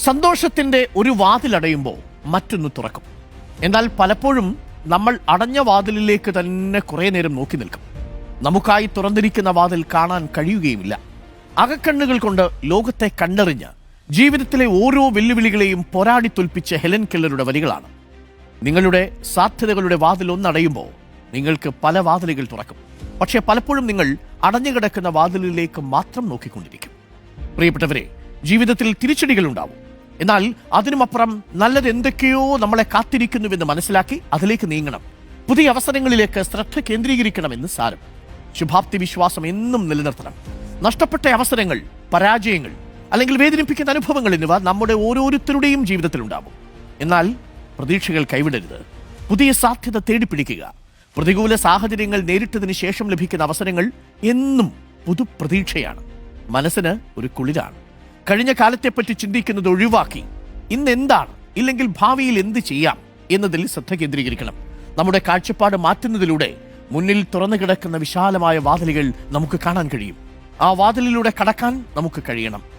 സന്തോഷത്തിന്റെ ഒരു വാതിലടയുമ്പോൾ മറ്റൊന്ന് തുറക്കും. എന്നാൽ പലപ്പോഴും നമ്മൾ അടഞ്ഞ വാതിലിലേക്ക് തന്നെ കുറേ നേരം നോക്കി നിൽക്കും. നമുക്കായി തുറന്നിരിക്കുന്ന വാതിൽ കാണാൻ കഴിയുകയുമില്ല. അകക്കണ്ണുകൾ കൊണ്ട് ലോകത്തെ കണ്ടറിഞ്ഞ് ജീവിതത്തിലെ ഓരോ വെല്ലുവിളികളെയും പോരാടി തോൽപ്പിച്ച ഹെലൻ കെല്ലറുടെ വരികളാണ്. നിങ്ങളുടെ സാധ്യതകളുടെ വാതിൽ ഒന്നടയുമ്പോൾ നിങ്ങൾക്ക് പല വാതിലുകൾ തുറക്കും. പക്ഷേ പലപ്പോഴും നിങ്ങൾ അടഞ്ഞുകിടക്കുന്ന വാതിലിലേക്ക് മാത്രം നോക്കിക്കൊണ്ടിരിക്കും. പ്രിയപ്പെട്ടവരെ ജീവിതത്തിൽ തിരിച്ചടികൾ ഉണ്ടാവും എന്നാൽ അതിനുമപ്പുറം നല്ലത് എന്തൊക്കെയോ നമ്മളെ കാത്തിരിക്കുന്നുവെന്ന് മനസ്സിലാക്കി അതിലേക്ക് നീങ്ങണം. പുതിയ അവസരങ്ങളിലേക്ക് ശ്രദ്ധ കേന്ദ്രീകരിക്കണമെന്ന് സാരം. ശുഭാപ്തി വിശ്വാസം എന്നും നിലനിർത്തണം. നഷ്ടപ്പെട്ട അവസരങ്ങൾ പരാജയങ്ങൾ അല്ലെങ്കിൽ വേദനിപ്പിക്കുന്ന അനുഭവങ്ങൾ എന്നിവ നമ്മുടെ ഓരോരുത്തരുടെയും ജീവിതത്തിൽ ഉണ്ടാവും എന്നാൽ പ്രതീക്ഷകൾ കൈവിടരുത്. പുതിയ സാധ്യത തേടിപ്പിടിക്കുക. പ്രതികൂല സാഹചര്യങ്ങൾ നേരിട്ടതിന് ശേഷം ലഭിക്കുന്ന അവസരങ്ങൾ എന്നും പുതുപ്രതീക്ഷയാണ്. മനസ്സിന് ഒരു കുളിരാണ്. കഴിഞ്ഞ കാലത്തെപ്പറ്റി ചിന്തിക്കുന്നത് ഒഴിവാക്കി ഇന്ന് എന്താണ് ഇല്ലെങ്കിൽ ഭാവിയിൽ എന്ത് ചെയ്യാം? എന്നതിൽ ശ്രദ്ധ കേന്ദ്രീകരിക്കണം. നമ്മുടെ കാഴ്ചപ്പാട് മാറ്റുന്നതിലൂടെ മുന്നിൽ തുറന്നു കിടക്കുന്ന വിശാലമായ വാതിലുകൾ നമുക്ക് കാണാൻ കഴിയും. ആ വാതിലിലൂടെ കടക്കാൻ നമുക്ക് കഴിയണം.